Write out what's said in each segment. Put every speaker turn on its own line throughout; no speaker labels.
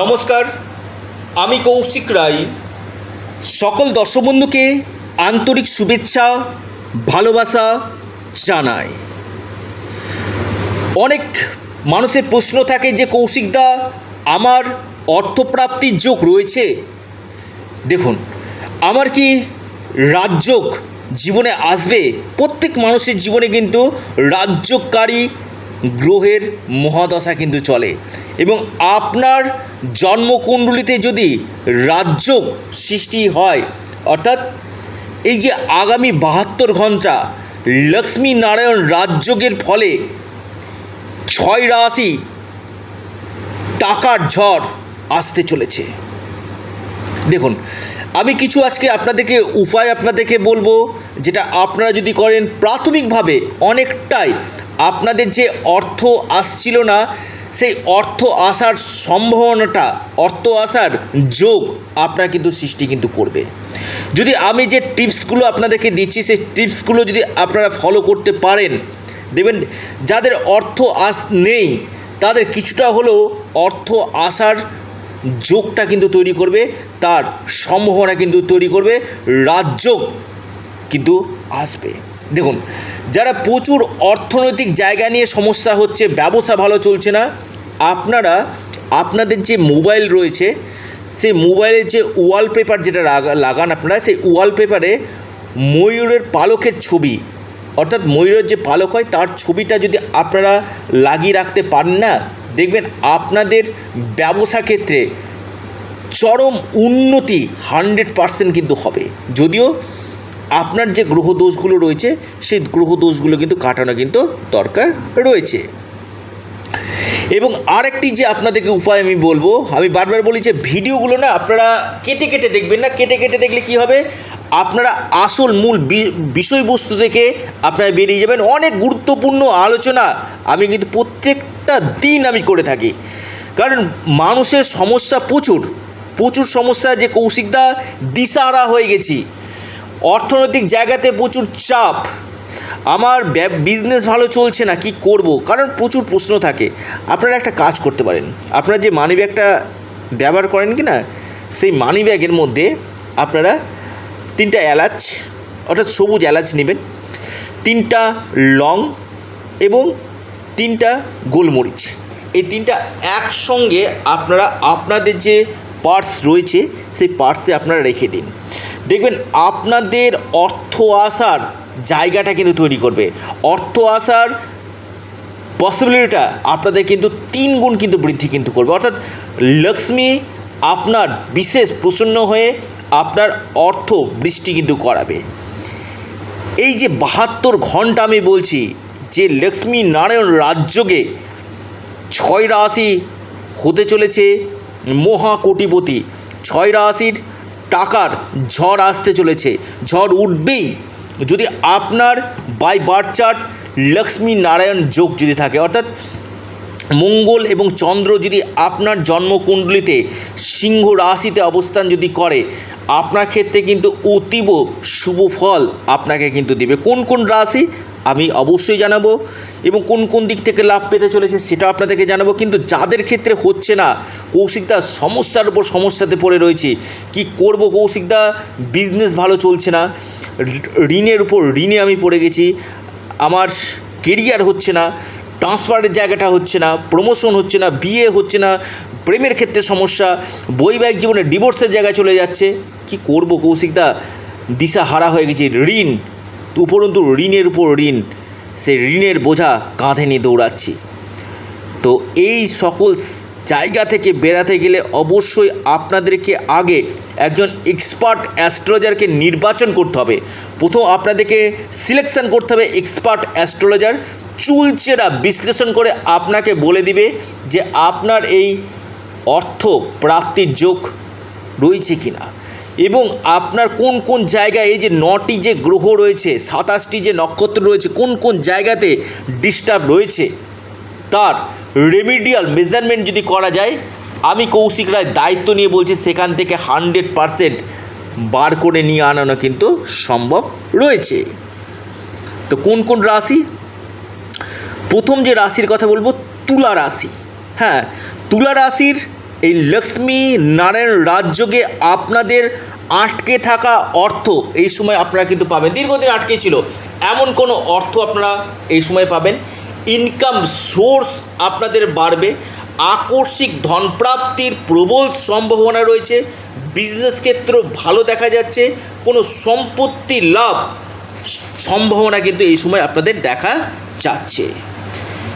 নমস্কার, আমি কৌশিক রায়। সকল দর্শক বন্ধুকে আন্তরিক শুভেচ্ছা, ভালোবাসা জানাই। অনেক মানুষের প্রশ্ন থাকে যে কৌশিকদা আমার অর্থপ্রাপ্তির যোগ রয়েছে? দেখুন, আমার কি রাজযোগ জীবনে আসবে? প্রত্যেক মানুষের জীবনে কিন্তু রাজ্যকারী গ্রহের মহাদশা কিন্তু চলে। এবং আপনার জন্মকুণ্ডলিতে যদি রাজ্য সৃষ্টি হয়, অর্থাৎ এই যে আগামী বাহাত্তর ঘণ্টা লক্ষ্মী নারায়ণ রাজযোগের ফলে ছয় রাশি টাকার ঝড় আসতে চলেছে। দেখুন, আমি কিছু আজকে আপনাদেরকে উপায় আপনাদেরকে বলব, যেটা আপনারা যদি করেন প্রাথমিকভাবে অনেকটাই আপনাদের যে অর্থ আসছিল না, সেই অর্থ আসার সম্ভাবনাটা, অর্থ আসার যোগ আপনার কিন্তু সৃষ্টি কিন্তু করবে। যদি আমি যে টিপসগুলো আপনাদেরকে দিচ্ছি, সেই টিপসগুলো যদি আপনারা ফলো করতে পারেন, দেখবেন যাদের অর্থ আস নেই, তাদের কিছুটা হলেও অর্থ আসার যোগটা কিন্তু তৈরি করবে, তার সম্ভাবনা কিন্তু তৈরি করবে, রাজযোগ কিন্তু আসবে। দেখুন, যারা প্রচুর অর্থনৈতিক জায়গা নিয়ে সমস্যা হচ্ছে, ব্যবসা ভালো চলছে না, আপনারা, আপনাদের যে মোবাইল রয়েছে, সেই মোবাইলের যে ওয়ালপেপার যেটা লাগান আপনারা, সেই ওয়ালপেপারে ময়ূরের পালকের ছবি, অর্থাৎ ময়ূরের যে পালক হয়, তার ছবিটা যদি আপনারা লাগিয়ে রাখতে পারেন না, দেখবেন আপনাদের ব্যবসা ক্ষেত্রে চরম উন্নতি হান্ড্রেড পারসেন্ট কিন্তু হবে। যদিও আপনার যে গ্রহ দোষগুলো রয়েছে, সেই গ্রহ দোষগুলো কিন্তু কাটানো কিন্তু দরকার রয়েছে। এবং আরেকটি যে আপনাদেরকে উপায় আমি বলব, আমি বারবার বলি যে ভিডিওগুলো না আপনারা কেটে কেটে দেখবেন না, কেটে কেটে দেখলে কি হবে? আপনারা আসল মূল বিষয়বস্তু থেকে আপনারা বেরিয়ে যাবেন। অনেক গুরুত্বপূর্ণ আলোচনা আমি কিন্তু প্রত্যেকটা দিন আমি করে থাকি। কারণ মানুষের সমস্যা প্রচুর। প্রচুর সমস্যা যে কৌশিকদা দিশাহারা হয়ে গেছি। অর্থনৈতিক জায়গাতে প্রচুর চাপ। আমার বিজনেস ভালো চলছে না, কি করব? কারণ প্রচুর প্রশ্ন থাকে। আপনারা একটা কাজ করতে পারেন। আপনারা যে মানি ব্যাগটা ব্যবহার করেন কি না, সেই মানি ব্যাগের মধ্যে আপনারা তিনটা এলাচ, অর্থাৎ সবুজ এলাচ নেবেন, তিনটা লং এবং তিনটা গোলমরিচ। এই তিনটা একসঙ্গে আপনারা আপনাদের যে পার্স রয়েছে, সেই পার্সে আপনারা রেখে দিন। দেখবেন আপনাদের অর্থ আসার জায়গাটা কিন্তু তৈরি করবে। অর্থ আসার পসিবিলিটিটা আপনাদের কিন্তু তিন গুণ কিন্তু বৃদ্ধি কিন্তু করবে। অর্থাৎ লক্ষ্মী আপনার বিশেষ প্রসন্ন হয়ে আপনার অর্থ বৃষ্টি কিন্তু করাবে। এই যে বাহাত্তর ঘণ্টা আমি বলছি, যে লক্ষ্মী নারায়ণ রাজ্যকে ছয় রাশি হতে চলেছে মহা কোটিপতি ছয় রাশির টাকার ঝড় আসতে চলেছে। ঝড় উঠবেই। যদি আপনার বাই বার্থ লক্ষ্মী নারায়ণ যোগ যদি থাকে, অর্থাৎ মঙ্গল এবং চন্দ্র যদি আপনার জন্মকুণ্ডলিতে সিংহ রাশিতে অবস্থান যদি করে, আপনার ক্ষেত্রে কিন্তু অতীব শুভ ফল আপনাকে কিন্তু দিবে। কোন কোন রাশি? আমি অবশ্যই জানাব এবং কোন কোন দিক থেকে লাভ পেতে চলেছে সেটা আপনাদেরকে জানাব। কিন্তু যাদের ক্ষেত্রে হচ্ছে না কৌশিকদা সমস্যার উপর সমস্যাতে পড়ে রয়েছে, কি করব কৌশিকদা বিজনেস ভালো চলছে না। ঋণের উপর ঋণে আমি পড়ে গেছি। আমার কেরিয়ার হচ্ছে না। ট্রান্সফারের জায়গাটা হচ্ছে না। প্রমোশন হচ্ছে না। বিয়ে হচ্ছে না। প্রেমের ক্ষেত্রে সমস্যা। বৈবাহিক জীবনে ডিভোর্সের জায়গায় চলে যাচ্ছে। কি করব কৌশিকদা দিশা হারা হয়ে গেছে। ঋণ উপরন্তু ঋণের উপর ঋণ সে ঋণের বোঝা কাঁধে নিয়ে দৌড়াচ্ছি। তো এই সকল জায়গা থেকে বেরাতে গেলে অবশ্যই আপনাদেরকে আগে একজন এক্সপার্ট অ্যাস্ট্রোলজারকে নির্বাচন করতে হবে। প্রথম আপনাদেরকে সিলেকশন করতে হবে এক্সপার্ট অ্যাস্ট্রোলজার চুলচেরা বিশ্লেষণ করে আপনাকে বলে দিবে যে আপনার এই অর্থ প্রাপ্তির যোগ রয়েছে কি না এবং আপনার কোন কোন জায়গায় এই যে নটি যে গ্রহ রয়েছে, সাতাশটি যে নক্ষত্র রয়েছে, কোন কোন জায়গাতে ডিস্টার্ব রয়েছে? তার রেমিডিয়াল মেজারমেন্ট যদি করা যায়, আমি কৌশিক রায় দায়িত্ব নিয়ে বলছি, সেখান থেকে হান্ড্রেড পারসেন্ট বার করে নিয়ে আনানো কিন্তু সম্ভব রয়েছে। তো কোন কোন রাশি? প্রথম যে রাশির কথা বলব, তুলা রাশি। হ্যাঁ তুলা রাশির এই লক্ষ্মী নারায়ণ রাজযোগে আপনাদের আটকে থাকা অর্থ এই সময় আপনারা কিন্তু পাবেন। দীর্ঘদিন আটকে ছিল। এমন কোনো অর্থ আপনারা এই সময় পাবেন। ইনকাম সোর্স আপনাদের বাড়বে। আকস্মিক ধনপ্রাপ্তির প্রবল সম্ভাবনা রয়েছে। বিজনেস ক্ষেত্র ভালো দেখা যাচ্ছে। কোনো সম্পত্তি লাভ সম্ভাবনা কিন্তু এই সময় আপনাদের দেখা যাচ্ছে।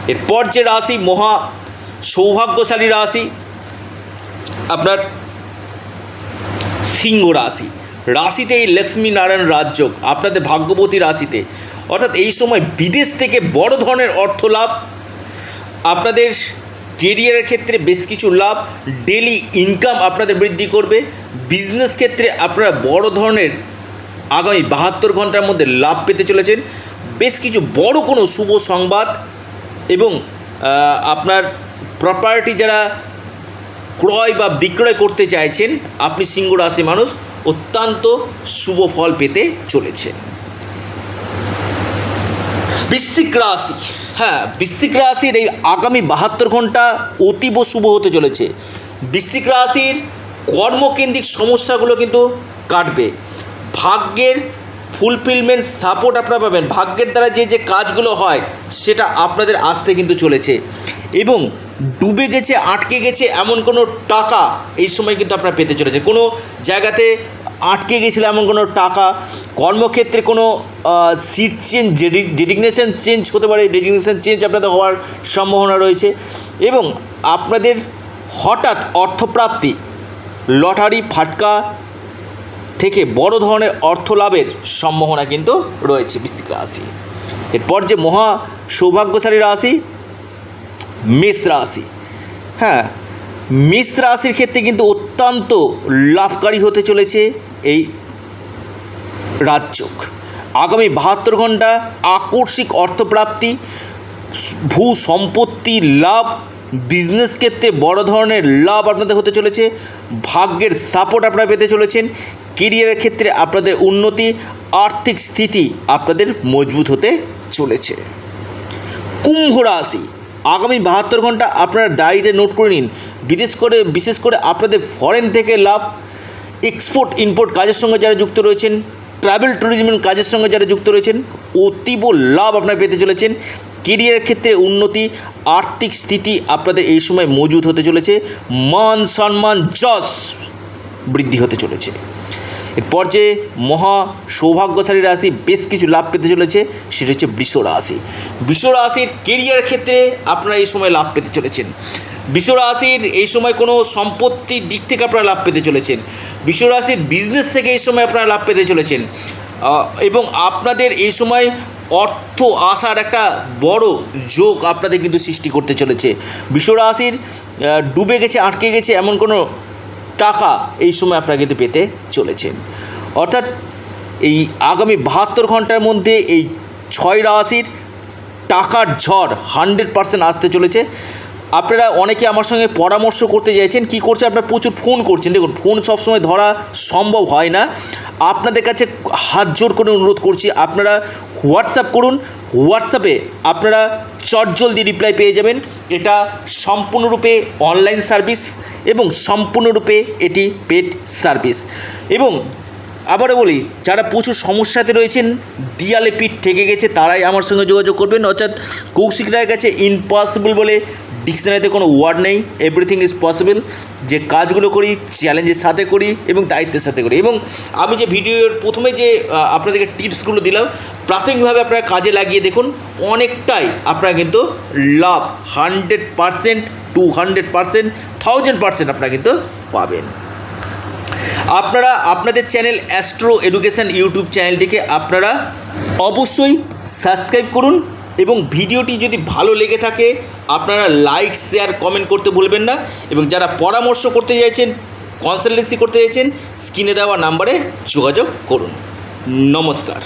এরপর যে রাশি, মহা সৌভাগ্যশালী রাশি আপনার সিংহ রাশি। রাশিতে এই লক্ষ্মী নারায়ণ রাজযোগ, আপনাদের ভাগ্যবতী রাশিতে। অর্থাৎ এই সময় বিদেশ থেকে বড় ধরনের অর্থ লাভ, আপনাদের কেরিয়ারের ক্ষেত্রে বেশ কিছু লাভ ডেলি ইনকাম আপনাদের বৃদ্ধি করবে বিজনেস ক্ষেত্রে আপনারা বড় ধরনের আগামী বাহাত্তর ঘণ্টার মধ্যে লাভ পেতে চলেছেন। বেশ কিছু বড় কোনো শুভ সংবাদ এবং আপনার প্রপার্টি যারা ক্রয় বা বিক্রয় করতে চাইছেন, আপনি সিংহ রাশি মানুষ, অত্যন্ত শুভ ফল পেতে চলেছেন। বৃশ্চিক রাশি হ্যাঁ বৃশ্চিক রাশির এই আগামী বাহাত্তর ঘণ্টা অতীব শুভ হতে চলেছে। বৃশ্চিক রাশির কর্মকেন্দ্রিক সমস্যাগুলো কিন্তু কাটবে। ভাগ্যের ফুলফিলমেন্ট সাপোর্ট আপনারা পাবেন। ভাগ্যের দ্বারা যে যে কাজগুলো হয়, সেটা আপনাদের আসতে কিন্তু চলেছে। এবং ডুবে গেছে, আটকে গেছে এমন কোনো টাকা এই সময় কিন্তু আপনারা পেতে চলেছে। কোনো জায়গাতে আটকে গেছিল এমন কোনো টাকা, কর্মক্ষেত্রে কোনো সিট চেঞ্জ ডেডিগনেশন চেঞ্জ হতে পারে ডেডিগনেশন চেঞ্জ আপনাদের হওয়ার সম্ভাবনা রয়েছে এবং আপনাদের হঠাৎ অর্থপ্রাপ্তি, লটারি ফাটকা থেকে বড় ধরনের অর্থ লাভের সম্ভাবনা কিন্তু রয়েছে বৃশ্চিক রাশি। এরপর যে মহা সৌভাগ্যশালী রাশি মেষ রাশি। হ্যাঁ মেষ রাশির ক্ষেত্রে কিন্তু অত্যন্ত লাভকারী হতে চলেছে এই রাজযোগ। আগামী বাহাত্তর ঘণ্টা আকস্মিক অর্থপ্রাপ্তি, ভূ সম্পত্তি, লাভ, বিজনেস ক্ষেত্রে বড় ধরনের লাভ আপনাদের হতে চলেছে, ভাগ্যের সাপোর্ট আপনারা পেতে চলেছেন কেরিয়ারের ক্ষেত্রে আপনাদের উন্নতি, আর্থিক স্থিতি আপনাদের মজবুত হতে চলেছে। কুম্ভ রাশি আগামী বাহাত্তর ঘণ্টা আপনারা ডায়েরিতে নোট করে নিন। বিশেষ করে বিশেষ করে আপনাদের ফরেন থেকে লাভ এক্সপোর্ট ইম্পোর্ট কাজের সঙ্গে যারা যুক্ত রয়েছেন ট্রাভেল ট্যুরিজমের কাজের সঙ্গে যারা যুক্ত রয়েছেন, অতীব লাভ আপনারা পেতে চলেছেন। কেরিয়ারের ক্ষেত্রে উন্নতি, আর্থিক স্থিতি আপনাদের এই সময় মজুদ হতে চলেছে। মান সম্মান, যশ! বৃদ্ধি হতে চলেছে। এরপর যে মহা সৌভাগ্যশালী রাশি, বেশ কিছু লাভ পেতে চলেছে, সেটা হচ্ছে বৃষ রাশি। বৃষ রাশির কেরিয়ার ক্ষেত্রে আপনারা এই সময় লাভ পেতে চলেছেন। বৃষ রাশির এই সময় কোনো সম্পত্তির দিক থেকে আপনারা লাভ পেতে চলেছেন। বৃষ রাশির বিজনেস থেকে এই সময় আপনারা লাভ পেতে চলেছেন। এবং আপনাদের এই সময় অর্থ আসার একটা বড় যোগ আপনাদের কিন্তু সৃষ্টি করতে চলেছে। বৃষ রাশির ডুবে গেছে, আটকে গেছে, এমন কোনো টাকা এই সময় আপনারা কিন্তু পেতে চলেছেন। অর্থাৎ এই আগামী বাহাত্তর ঘণ্টার মধ্যে এই ছয় রাশির টাকার ঝড় হান্ড্রেড পার্সেন্ট আসতে চলেছে। আপনারা অনেকে আমার সঙ্গে পরামর্শ করতে চাইছেন, কি করছে, আপনারা প্রচুর ফোন করছেন। দেখুন, ফোন সবসময় ধরা সম্ভব হয় না। আপনাদের কাছে হাত জোর করে অনুরোধ করছি, আপনারা হোয়াটসঅ্যাপ করুন। হোয়াটসঅ্যাপে আপনারা চটজলদি রিপ্লাই পেয়ে যাবেন। এটা সম্পূর্ণরূপে অনলাইন সার্ভিস। এবং সম্পূর্ণরূপে এটি পেড সার্ভিস। এবং আবারও বলি, যারা প্রচুর সমস্যাতে রয়েছেন, দিয়ালে পিঠ ঠেকে গেছে, তারাই আমার সঙ্গে যোগাযোগ করবেন। অর্থাৎ কৌশিক রায়ের কাছে ইম্পসিবল বলে ডিকশনারিতে কোনো ওয়ার্ড নেই। এভরিথিং ইজ পসিবল যে কাজগুলো করি চ্যালেঞ্জের সাথে করি এবং দায়িত্বের সাথে করি। এবং আমি যে ভিডিওর প্রথমে যে আপনাদেরকে টিপসগুলো দিলাম, প্রাথমিকভাবে আপনারা কাজে লাগিয়ে দেখুন, অনেকটাই আপনারা কিন্তু লাভ hundred percent two hundred percent thousand percent আপনারা কিন্তু পাবেন। আপনারা আপনাদের চ্যানেল অ্যাস্ট্রো এডুকেশন ইউটিউব চ্যানেলটিকে আপনারা অবশ্যই সাবস্ক্রাইব করুন এবং ভিডিওটি যদি ভালো লেগে থাকে, আপনারা লাইক, শেয়ার, কমেন্ট করতে ভুলবেন না এবং যারা পরামর্শ করতে চাইছেন কনসালটেন্সি করতে চাইছেন, স্ক্রিনে দেওয়া নাম্বারে যোগাযোগ করুন। নমস্কার।